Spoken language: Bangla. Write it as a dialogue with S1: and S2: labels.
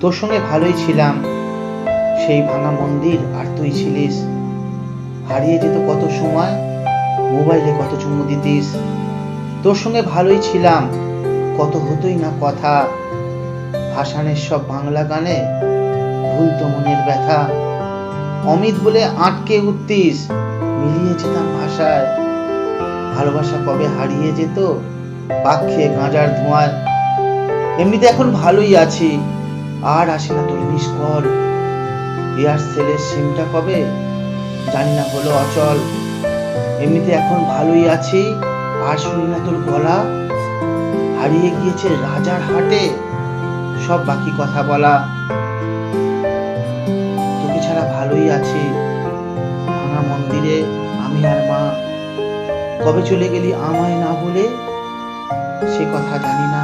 S1: তোর সঙ্গে ভালোই ছিলাম। সেই ভাঙা মন্দির আর তুই ছিলিস। হারিয়ে যেত কত সময়, মোবাইলে কত চুমু দিতিস। তোর সঙ্গে ভালোই ছিলাম, কত হতোই না কথা। ভাসানের সব বাংলা গানে ভুলতো মনের ব্যথা। অমিত বলে আটকে উঠতিস, মিলিয়ে যেতাম ভাষায়। ভালোবাসা কবে হারিয়ে যেত পাক খেয়ে গাঁজার ধোঁয়ায়। এমনিতে এখন ভালোই আছি। আর আসে না তোর মিস কল এয়ারসেলের সিমটা কবে? জানি না, হলো অচল। এমনিতে এখন ভালোই আছি। আর শুনি না তোর গলা। হারিয়ে গিয়েছে রাজার হাটে। সব বাকি কথা বলা। তোকে ছাড়া ভালোই আছি। ভাঙা মন্দিরে আমি আর মা। কবে চলে গেলি আমায় না বলে? সে কথা জানি না।